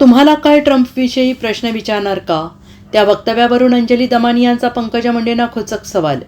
तुम्हाला काय ट्रम्पविषयी प्रश्न विचारणार का? त्या वक्तव्यावरून अंजली दमानी यांचा पंकजा मुंडेंना खोचक सवाल.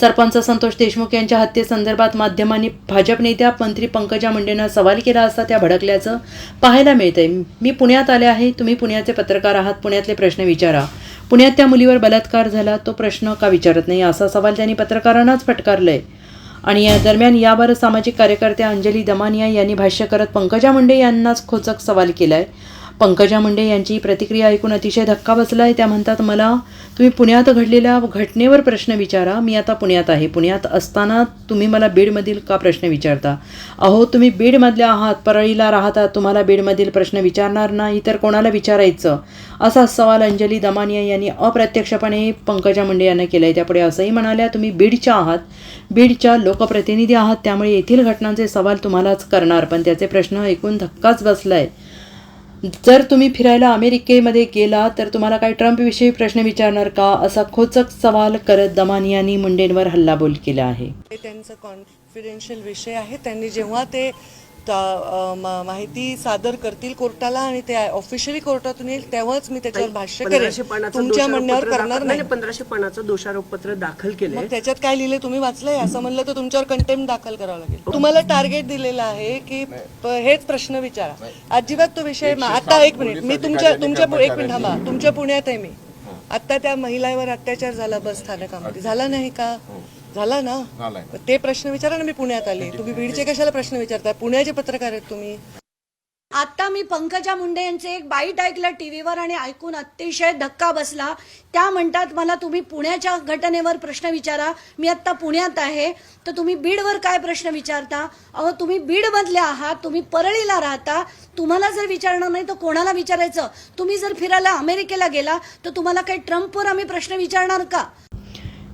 सरपंच संतोष देशमुख यांच्या हत्येसंदर्भात माध्यमांनी भाजप नेत्या मंत्री पंकजा मुंडेंना सवाल केला असता त्या भडकल्याचं पाहायला मिळतंय. मी पुण्यात आले आहे. तुम्ही पुण्याचे पत्रकार आहात. पुण्यातले प्रश्न विचारा. पुण्यात त्या मुलीवर बलात्कार झाला. तो प्रश्न का विचारत नाही? असा सवाल त्यांनी पत्रकारांनाच फटकारलाय. आणि या दरम्यान यावर सामाजिक कार्यकर्त्या अंजली दमानिया यांनी भाष्य करत पंकजा मुंडे यांनाच खोचक सवाल केलाय. पंकजा मुंडे यांची प्रतिक्रिया ऐकून अतिशय धक्का बसला आहे त्या म्हणतात मला तुम्ही पुण्यात घडलेल्या घटनेवर प्रश्न विचारा. मी आता पुण्यात आहे. पुण्यात असताना तुम्ही मला बीडमधील का प्रश्न विचारता? अहो तुम्ही बीडमधल्या आहात. परळीला राहता. तुम्हाला बीडमधील प्रश्न विचारणार नाही तर कोणाला विचारायचं? असा सवाल अंजली दमानिया यांनी अप्रत्यक्षपणे पंकजा मुंडे यांना आहे त्यापुढे असंही म्हणाल्या तुम्ही बीडच्या आहात. बीडच्या लोकप्रतिनिधी आहात. त्यामुळे येथील घटनांचे सवाल तुम्हालाच करणार. पण त्याचे प्रश्न ऐकून धक्काच बसला आहे जर तुम्ही फिरायला अमेरिकेमध्ये गेला तर तुम्हाला काही ट्रम्पविषयी प्रश्न विचारणार का? असा खोचक सवाल करत दमानी यांनी मुंडेंवर हल्लाबोल केला आहे. ते त्यांचं कॉन्फिडेन्शियल विषय आहे. त्यांनी जेव्हा ते माहिती सादर करतील कोर्टाला आणि ते ऑफिशियली कोर्टातून येईल तेव्हाच मी त्याच्यावर भाष्य करेन. तुमच्या म्हणण्यावर दाखल- करणार नाही पंधराशे पानाचं दोषारोपपत्र दाखल केलंय. मग त्याच्यात काय लिहिले तुम्ही वाचलंय? असं म्हणलं तर तुमच्यावर कंटेम्प दाखल करावं लागेल. तुम्हाला टार्गेट दिलेलं आहे की हेच प्रश्न विचारा. अजिबात तो विषय आता एक मिनिट मी तुमच्या तुमच्या एक मिनिट थांबा. तुमच्या पुण्यात आहे मी. आता त्या महिलावर अत्याचार झाला बस स्थानकामध्ये. झाला नाही का? झाला ना? मग ते प्रश्न विचारा ना मी पुण्यात आले. तुम्ही बीडचे कशाला प्रश्न विचारताय पुण्याचे पत्रकार आहेत तुम्ही. आता मी पंकजा मुंडे यांचे एक बाईट ऐकलं टीव्हीवर आणि ऐकून अतिशय धक्का बसला. त्या म्हणतात मला तुम्ही पुण्याच्या घटनेवर प्रश्न विचारा. मी आत्ता पुण्यात आहे. तर तुम्ही बीडवर काय प्रश्न विचारता? अहो तुम्ही बीडमधले आहात. तुम्ही परळीला राहता. तुम्हाला जर विचारणार नाही तर कोणाला विचारायचं? तुम्ही जर फिरायला अमेरिकेला गेला तर तुम्हाला काही ट्रम्पवर आम्ही प्रश्न विचारणार का?